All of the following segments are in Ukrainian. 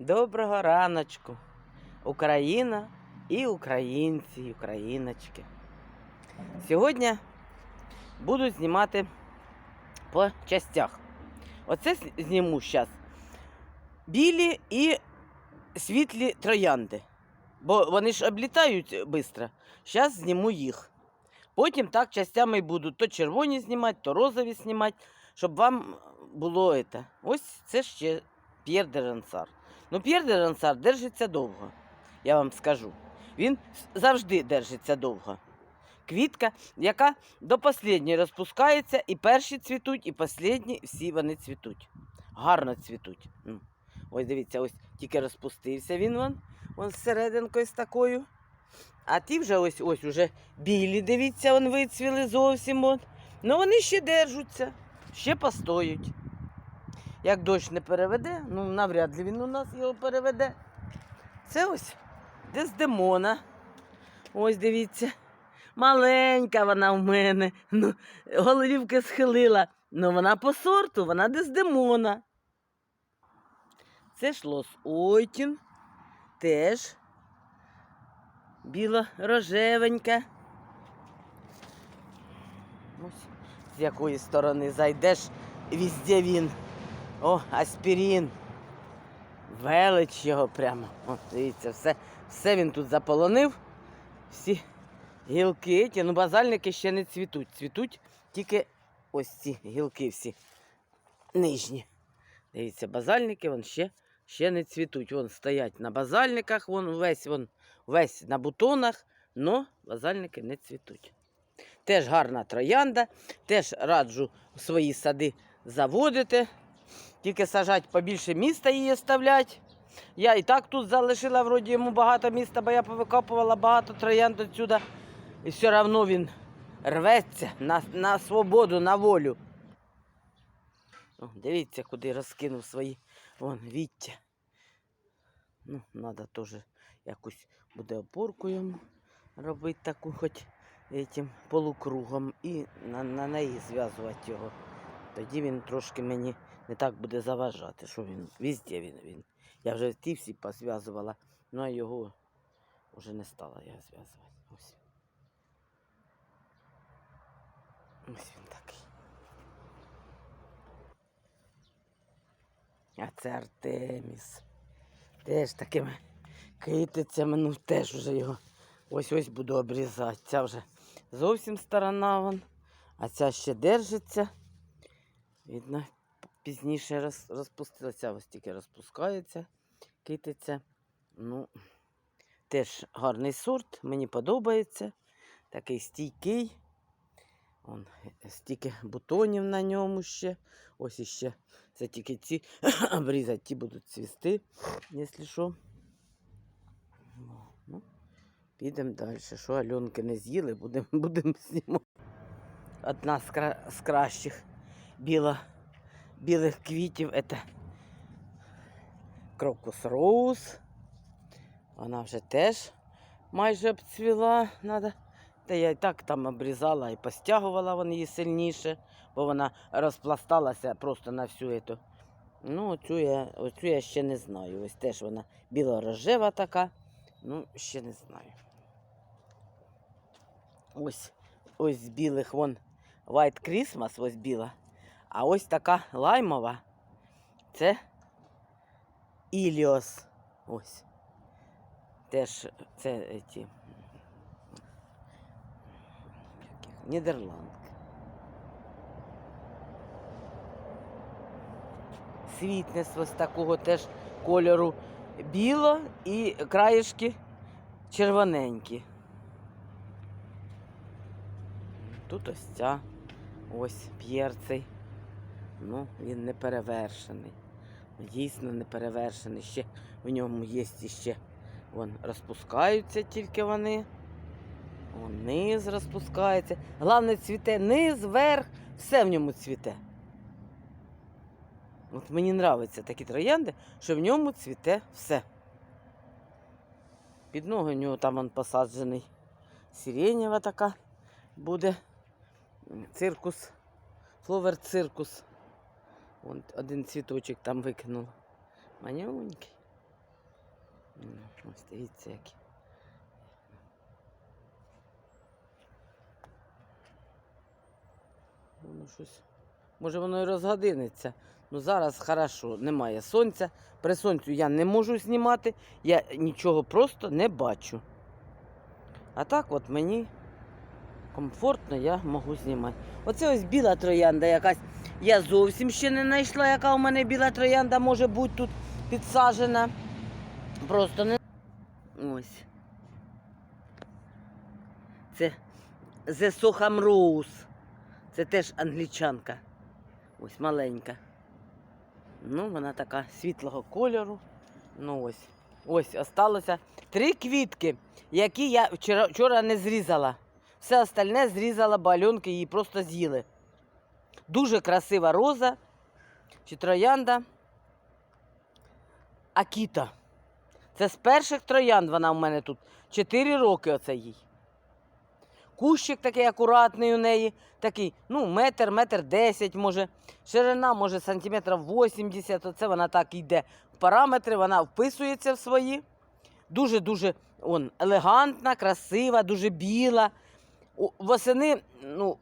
Доброго раночку, Україна і українці, і україночки. Сьогодні буду знімати по частях. Оце зніму зараз білі і світлі троянди. Бо вони ж облітають швидко. Зараз зніму їх. Потім так частями буду то червоні знімати, то розові знімати, щоб вам було це. Ось це ще П'єр де Рансар. Ну, П'єр де Рансар держиться довго, я вам скажу. Він завжди держиться довго. Квітка, яка до останньої розпускається, і перші цвітуть, і останні всі вони цвітуть. Гарно цвітуть. Ну, Ось дивіться, ось тільки розпустився він вон, вон зсерединкою з такою. А ті вже ось ось уже білі, дивіться, вон вицвіли зовсім. Ну вони ще держаться, ще постоють. Як дощ не переведе, ну навряд ли він у нас його переведе. Це ось Дездемона. Ось дивіться. Маленька вона в мене. Ну, голівки схилила. Ну вона по сорту, вона Дездемона. Це шлос Ойтін. Теж біло-рожевенька. Ось з якої сторони зайдеш, везде він. О, аспірин. Велич його прямо. О, дивіться, все, все він тут заполонив. Всі гілки, ті, ну базальники ще не цвітуть. Цвітуть тільки ось ці гілки всі нижні. Дивіться, базальники вон ще, ще не цвітуть. Вон стоять на базальниках, вон весь, вон, весь на бутонах, але базальники не цвітуть. Теж гарна троянда, теж раджу свої сади заводити. Тільки сажати побільше міста її оставляти. Я і так тут залишила вроді йому багато міста, бо я повикопувала багато троянд отсюди. І все одно він рветься на, на свободу, на волю. О, дивіться, куди розкинув свої вон, віття. Ну, треба теж якусь буде опорку йому робити таку хоч этим полукругом і на, на неї зв'язувати його. Тоді він трошки мені не так буде заважати, що він везде він. він. Я вже ті всі позв'язувала, ну а його вже не стала я зв'язувати. Ось. Ось він такий. А це Артеміс. Теж такими китицями, ну теж вже його ось ось буду обрізати. Ця вже зовсім сторона вон, а ця ще держиться. Видно, пізніше роз, розпустилася, ось тільки розпускається, китиця. Ну, теж гарний сорт, мені подобається. Такий стійкий. Он, стільки бутонів на ньому ще. Ось іще. Це тільки ці обрізати, ті будуть цвісти, якщо що. Ну, підемо далі. Що Альонки не з'їли, будемо будем знімати. Одна з, кра... з кращих біла... білих квітів це крокус роуз. Вона вже теж майже обцвіла. Надо. Та я і так там обрізала і постягувала вон її сильніше, бо вона розпласталася просто на всю эту. Ну, оцю я, оцю я ще не знаю. Ось теж вона біло-рожева така. Ну, ще не знаю. Ось, ось з білих вон White Christmas, ось біла. А ось така лаймова. Це Іліос. Ось. Теж це ті. Нідерландки. Світнес ось такого теж кольору біло і краєшки червоненькі. Тут ось ця, ось п'єр цей. Ну, він не перевершений. Дійсно не перевершений. Ще в ньому є ще вон розпускаються тільки вони. Вон низ розпускається. Головне цвіте низ, верх, все в ньому цвіте. От мені подобаються такі троянди, що в ньому цвіте все. Під ноги в нього там он посаджений сиренєва така буде. Циркус, фловер циркус. Вон один цвіточок там викинула. Манюнький. Ось дивіться які. Воно щось. Може воно і розгодиниться. Ну зараз хорошо, немає сонця. При сонцю я не можу знімати, я нічого просто не бачу. А так от мені комфортно я можу знімати. Оце ось біла троянда якась. Я зовсім ще не знайшла, яка у мене біла троянда може бути тут підсаджена. Просто не. Ось. Це The Soham Rose. Це теж англічанка. Ось маленька. Ну, вона така світлого кольору. Ну ось. Ось осталося три квітки, які я вчора, вчора не зрізала. Все остальне зрізала, бо Альонки її просто з'їли. Дуже красива роза чи троянда. Акіта. Це з перших троянд вона в мене тут. Чотири роки оце їй. Кущик такий акуратний у неї, такий, ну, метр, метр десять, може. Ширина, може, сантиметрів 80. Оце вона так йде. В параметри вона вписується в свої. Дуже-дуже он, елегантна, красива, дуже біла. Восени, ну,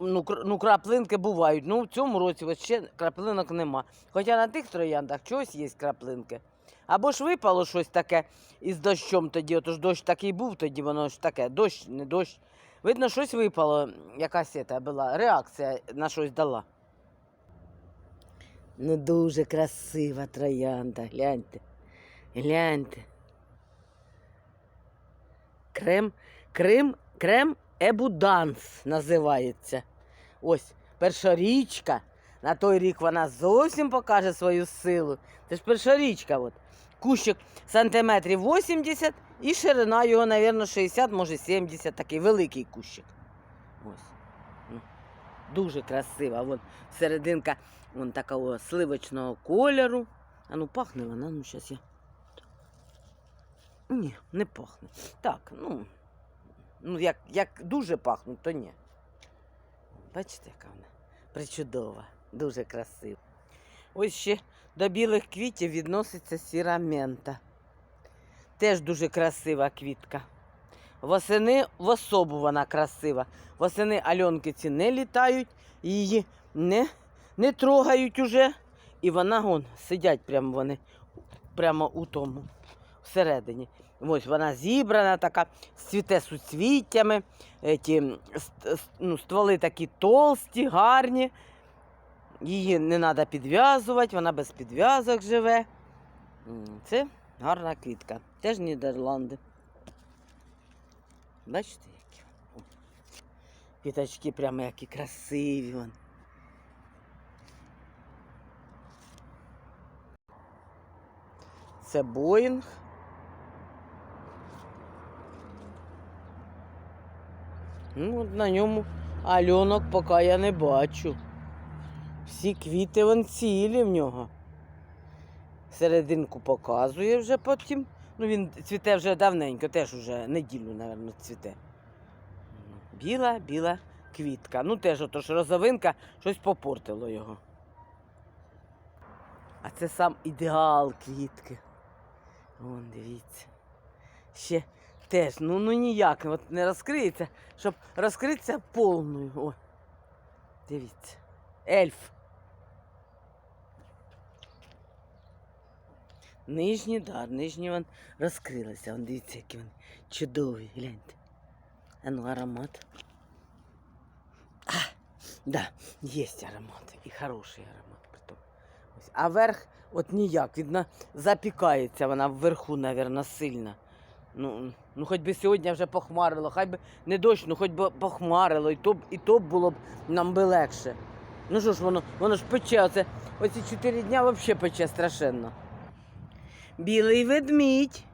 ну, ну, краплинки бувають. Ну, в цьому році от ще краплинок нема. Хоча на тих трояндах чогось є краплинки. Або ж випало щось таке із дощом тоді, отож дощ такий був, тоді воно ж таке, дощ, не дощ. Видно, щось випало, якась ета була, реакція на щось дала. Ну, дуже красива троянда, гляньте. Гляньте. Крем, Крим, крем Ебуданс називається. Ось першорічка. На той рік вона зовсім покаже свою силу. Це ж першорічка. От. Кущик сантиметрів 80 і ширина його, мабуть, 60, може 70, такий великий кущик. Ось. Ну, дуже красива. Вон серединка вон такого сливочного кольору. А ну пахне вона, ну зараз я. Ні, не пахне. Так, ну. Ну, як, як дуже пахнуть, то ні. Бачите, яка вона причудова, дуже красива. Ось ще до білих квітів відноситься сіра мента. Теж дуже красива квітка. Восени в особу вона красива. Восени альонки ці не літають, її не, не трогають уже. І вона вон, сидять прямо вони прямо у тому всередині. Ось вона зібрана, така, цвіте суцвіттями, ст- ну, стволи такі толсті, гарні. Її не треба підв'язувати, вона без підв'язок живе. Це гарна квітка. Теж Нідерланди. Бачите, які? О, Квіточки прямо які красиві. Вон. Це Боїнг. Ну, от на ньому Альонок поки я не бачу. Всі квіти вон цілі в нього. Серединку показує вже потім. Ну, він цвіте вже давненько, теж вже неділю, мабуть, цвіте. Біла, біла квітка. Ну, теж отож розовинка щось попортило його. А це сам ідеал квітки. Вон, дивіться. Ще теж, ну, ну ніяк, от не розкриється, щоб розкритися повною. О, дивіться. Ельф. Нижні, да, нижні вон розкрилися. Вон, дивіться, які вони чудові, гляньте. А ну, аромат. А, да, є аромат. І хороший аромат. Притом. А верх от ніяк. Видно, запікається вона вверху, мабуть, сильно. Ну, ну хоч би сьогодні вже похмарило, хай би не дощ, ну хоч би похмарило, і то, б- і то було б нам би легше. Ну що ж воно, воно ж пече, оце, оці чотири дня взагалі пече страшенно. Білий ведмідь,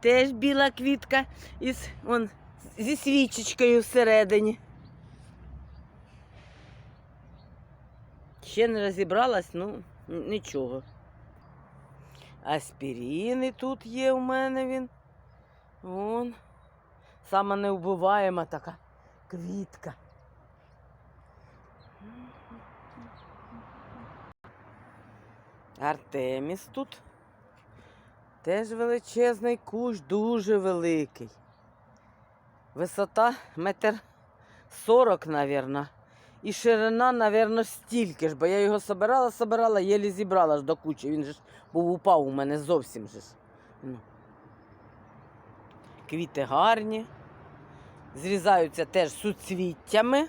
теж біла квітка із, он, зі свічечкою всередині. Ще не розібралась, ну нічого. Аспіріни тут є у мене він. Вон. Сама невбиваєма така квітка. Артеміс тут. Теж величезний кущ, дуже великий. Висота метр сорок, мабуть. І ширина, мабуть, стільки ж, бо я його собирала, собирала, єлі зібрала ж до кучі. Він же ж був упав у мене зовсім же. ж. Квіти гарні. Зрізаються теж суцвіттями.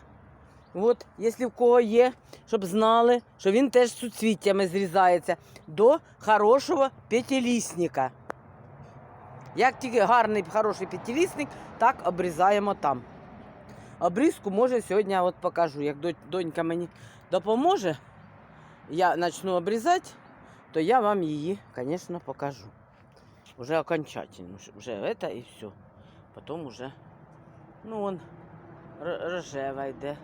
От, якщо в кого є, щоб знали, що він теж суцвіттями зрізається до хорошого п'ятилісника. Як тільки гарний, хороший п'ятилісник, так обрізаємо там. Обрізку може сьогодні от покажу. Як донька мені допоможе, я почну обрізати, то я вам її, звісно, покажу. Уже окончательно. Вже это і все. Потім уже, ну, вон р- рожева йде.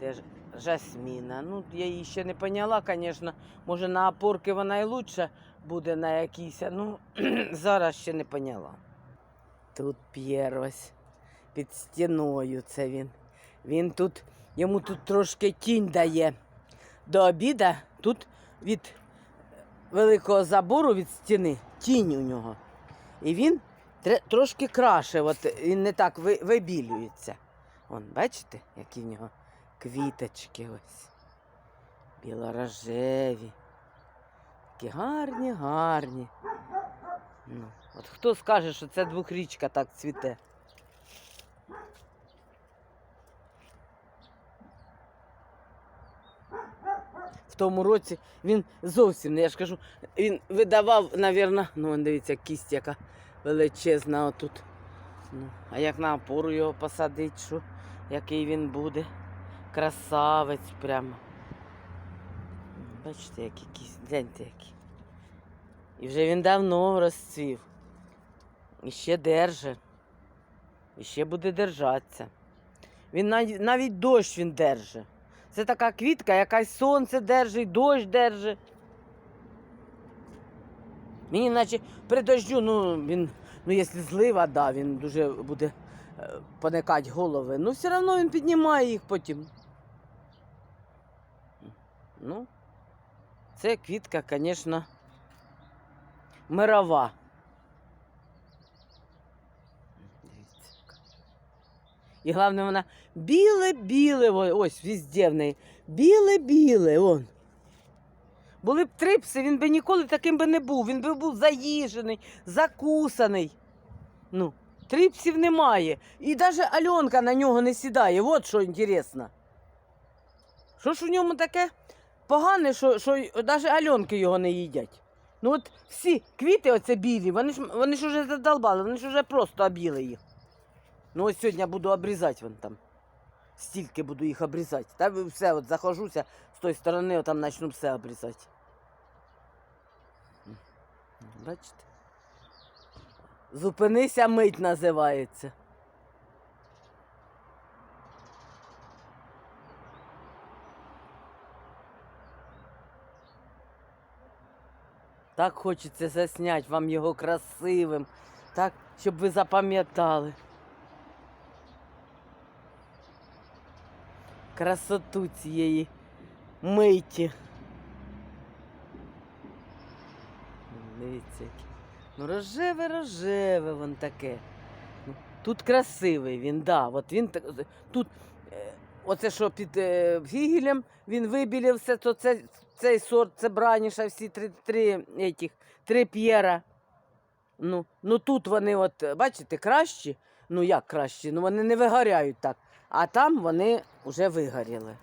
Теж жасміна. Ну, я її ще не поняла, звісно. Може на опорки вона і лучше буде на якійсь. Ну, зараз ще не поняла. Тут П'єр ось під стіною це він. Він тут, йому тут трошки тінь дає. До обіда тут від великого забору від стіни тінь у нього. І він трошки краще, от він не так вибілюється. Вон, бачите, які в нього квіточки ось. Білорожеві. Такі гарні, гарні. Ну, от хто скаже, що це двохрічка так цвіте? Тому році він зовсім я ж кажу, він видавав, навірно, ну дивіться, кість яка величезна отут. Ну, а як на опору його посадить, що, який він буде. Красавець прямо. Бачите, які кість, гляньте які. І вже він давно розцвів. І ще держить. І ще буде держатися. Він навіть, навіть дощ він держить. Це така квітка, якась сонце держить, дощ держить. Мені наче при дождю, ну він, ну якщо злива, да, він дуже буде е, поникати голови. Ну все одно він піднімає їх потім. Ну, це квітка, звісно, мирова. Дивіться. яка. І головне, вона біле-біле, ось везде в неї. Біле-біле, он. Були б трипси, він би ніколи таким би не був. Він би був заїжений, закусаний. Ну, трипсів немає. І навіть Альонка на нього не сідає. От що інтересно. Що ж у ньому таке погане, що, що навіть Альонки його не їдять. Ну от всі квіти оце білі, вони ж, вони ж уже задолбали, вони ж уже просто обіли їх. Ну ось сьогодні я буду обрізати вон там. Стільки буду їх обрізати. Та все, от захожуся з тої сторони, там почну все обрізати. Бачите? Зупинися мить називається. Так хочеться засняти вам його красивим, так, щоб ви запам'ятали. Красоту цієї миті. Дивіться. Ну, рожеве, рожеве вон таке. Ну, Тут красивий він, да. От він тут, е, оце що під е, фігелем, він вибілився, то це, цей сорт, це браніша, всі три, три, етіх, три п'єра. Ну, ну тут вони, от, бачите, кращі. Ну як кращі? Ну вони не вигоряють так. А там вони вже вигоріли.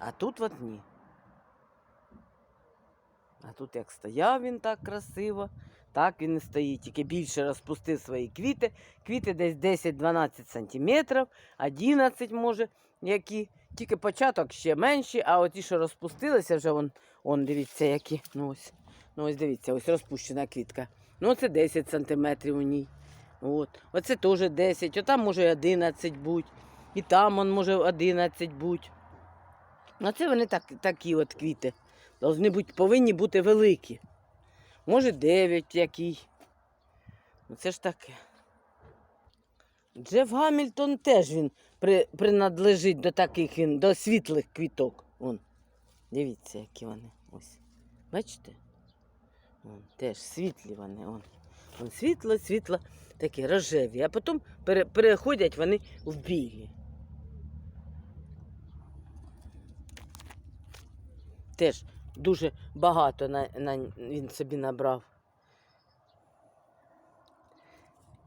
А тут от ні. А тут як стояв він так красиво, так він і стоїть. Тільки більше розпустив свої квіти. Квіти десь 10-12 сантиметрів, 11 може, які. Тільки початок ще менші, а оті, що розпустилися, вже вон, вон дивіться, які. Ну ось, ну ось дивіться, ось розпущена квітка. Ну, це 10 сантиметрів у ній. От. Оце теж 10, отам може 11 бути. І там он може 11 бути. А це вони так, такі от квіти. Должны бути, повинні бути великі. Може 9 який. Це ж таке. Джеф Гамільтон теж він при, принадлежить до таких він, до світлих квіток. Вон. Дивіться, які вони. Ось. Бачите? Вон, теж світлі вони. Вон. Вон світло, світло, такі рожеві, а потім пере, переходять вони в білі. Теж дуже багато на, на, він собі набрав.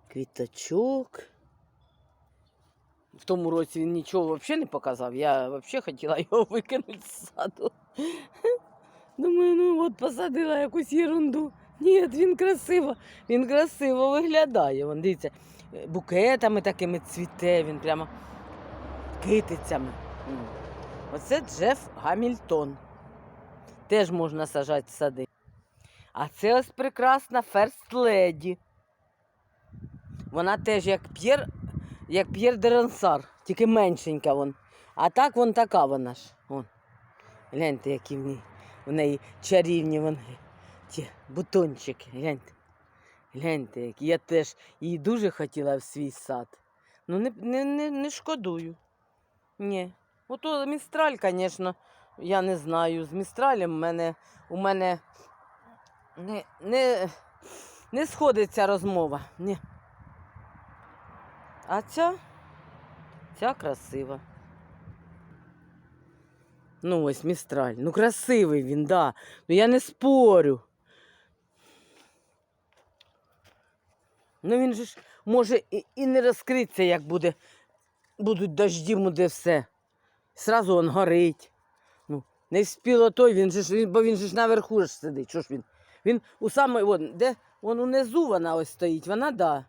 Квіточок. В тому році він нічого взагалі не показав. Я взагалі хотіла його викинути з саду. Думаю, ну от посадила якусь ерунду. Ні, він красиво, він красиво виглядає. Вон, дивіться, букетами такими цвіте, він прямо китицями. Оце Джеф Гамільтон. Теж можна сажати в сади. А це ось прекрасна Ферст Леді. Вона теж як П'єр, як П'єр де Рансар, тільки меншенька вон. А так вон така вона ж. Гляньте, які в неї, в неї чарівні вон, ті бутончики. Гляньте. Гляньте, які. Я теж її дуже хотіла в свій сад. Ну не, не, не, не шкодую. Ні. Ото містраль, звісно, я не знаю. З містралем у мене, у мене не, не, не сходиться розмова. Ні. А ця, ця красива. Ну, ось містраль. Ну, красивий він, да. Ну я не спорю. Ну він же ж може і, і не розкриться, як буде, будуть дожді, буде все. Сразу он горить. Ну, не вспіло той, він же ж, він, бо він же ж наверху ж сидить. Що ж він? Він у самої, вон, де вон унизу вона ось стоїть, вона да.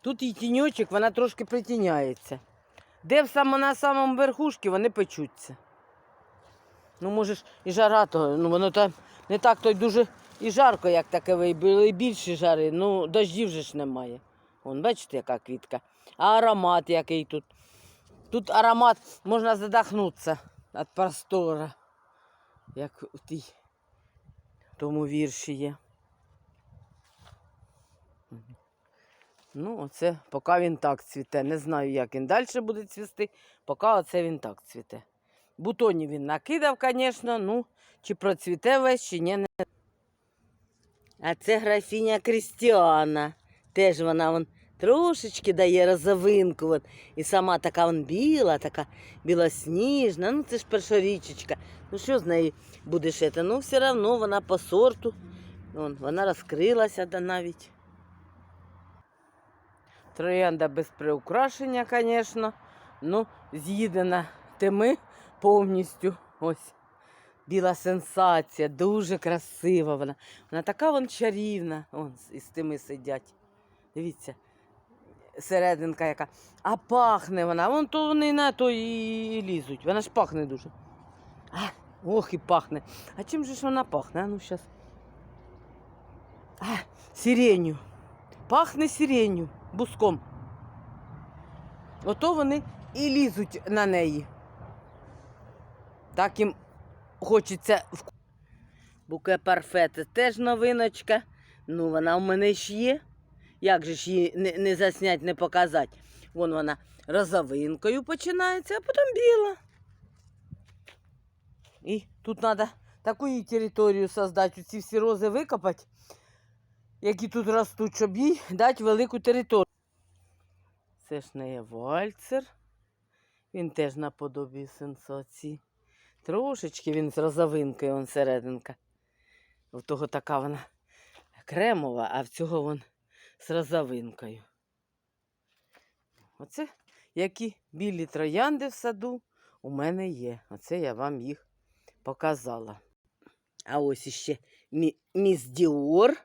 Тут і тіньочок, вона трошки притіняється. Де в само, на самому верхушці вони печуться. Ну, може ж, і жара то, ну воно там не так то й дуже і жарко, як таке, було і більше жари. Ну, дождів же ж немає. Вон, бачите, яка квітка. А аромат який тут. Тут аромат можна задохнутися від простора, як у тій тому вірші є. Ну, оце поки він так цвіте. Не знаю, як він далі буде цвісти, поки оце він так цвіте. Бутонів він накидав, звісно, ну, чи процвіте весь, чи ні. Не... А це графіня Крістіана. Теж вона вон, трошечки дає розовинку. Вон. І сама така вон біла, така білосніжна. Ну, це ж першорічечка. Ну, що з неї будеш? це? Ну, все одно вона по сорту. Вон, вона розкрилася да навіть. Троянда без приукрашення, звісно. Ну, з'їдена теми повністю. Ось. Біла сенсація, дуже красива вона. Вона така вон чарівна. Вон із тими сидять. Дивіться, серединка яка. А пахне вона. Вон то вони на то і лізуть. Вона ж пахне дуже. А, ох і пахне. А чим же ж вона пахне? А ну зараз. А, сиренью. Пахне сиренью, буском. Ото вони і лізуть на неї. Так їм хочеться в буке парфе. Це теж новиночка. Ну, вона у мене ж є. Як же ж її не, не заснять, не показати? Вон вона розовинкою починається, а потім біла. І тут треба таку територію создати, ці всі рози викопати, які тут ростуть, щоб їй дати велику територію. Це ж не є вальцер. Він теж наподобі сенсації. Трошечки він з розовинкою, он серединка. У того така вона кремова, а в цього вон з розовинкою. Оце які білі троянди в саду у мене є. Оце я вам їх показала. А ось іще мі- міс Діор.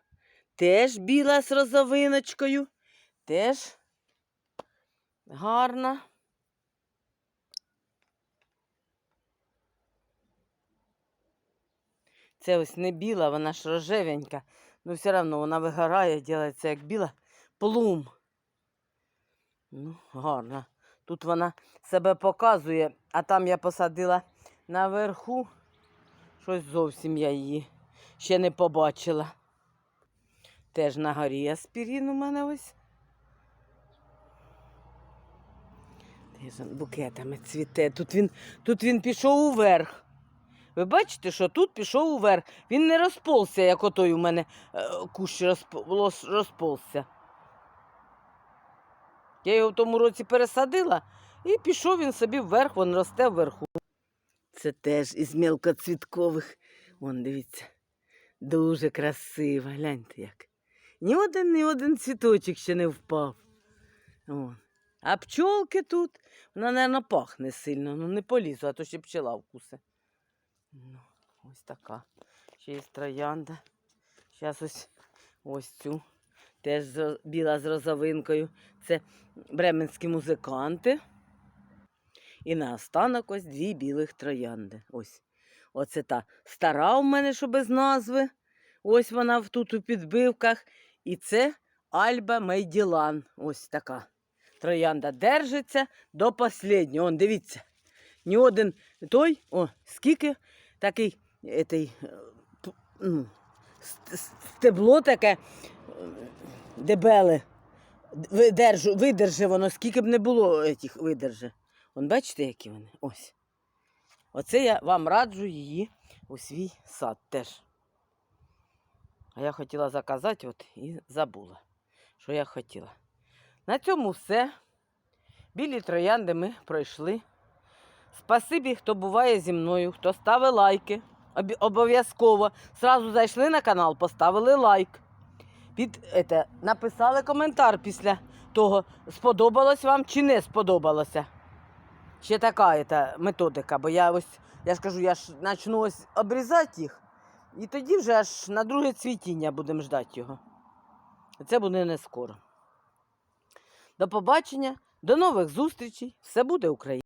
Теж біла з розовиночкою. Теж гарна. Це ось не біла, вона ж рожевенька. Ну, все одно вона вигорає, робиться як біла плум. Ну, гарна. Тут вона себе показує, а там я посадила наверху. Щось зовсім я її ще не побачила. Теж на горі аспірін у мене ось. Теж букетами цвіте. Тут він, тут він пішов уверх. Ви бачите, що тут пішов уверх. Він не розползся, як отой у мене е, кущ розп- розползся. Я його в тому році пересадила, і пішов він собі вверх, він росте вверху. Це теж із мілкоцвіткових. Вон, дивіться, дуже красиво. Гляньте як. Ні один, ні один цвіточок ще не впав. Вон. А пчолки тут, вона, мабуть, пахне сильно, ну не полізу, а то ще пчела вкусе. Ну, ось така. Ще є троянда. Зараз ось ось цю. Теж біла з розовинкою. Це бременські музиканти. І наостанок ось дві білих троянди. Ось. Оце та стара у мене, що без назви. Ось вона тут у підбивках. І це Альба Мейділан. Ось така. Троянда держиться до останнього. Он, дивіться. Ні один той, о, скільки такий етий, е, ну, ст- ст- стебло таке е, дебеле. Видержу, видерже воно, скільки б не було этих видерже. Вон бачите, які вони? Ось. Оце я вам раджу її у свій сад теж. А я хотіла заказати от і забула, що я хотіла. На цьому все. Білі троянди ми пройшли. Спасибі, хто буває зі мною, хто ставить лайки. Обов'язково. Сразу зайшли на канал, поставили лайк. Під, ете, написали коментар після того, сподобалось вам чи не сподобалося. Ще така ета, методика, бо я ось, я ж кажу, я ж почну ось обрізати їх, і тоді вже аж на друге цвітіння будемо ждати його. Це буде не скоро. До побачення, до нових зустрічей. Все буде Україна.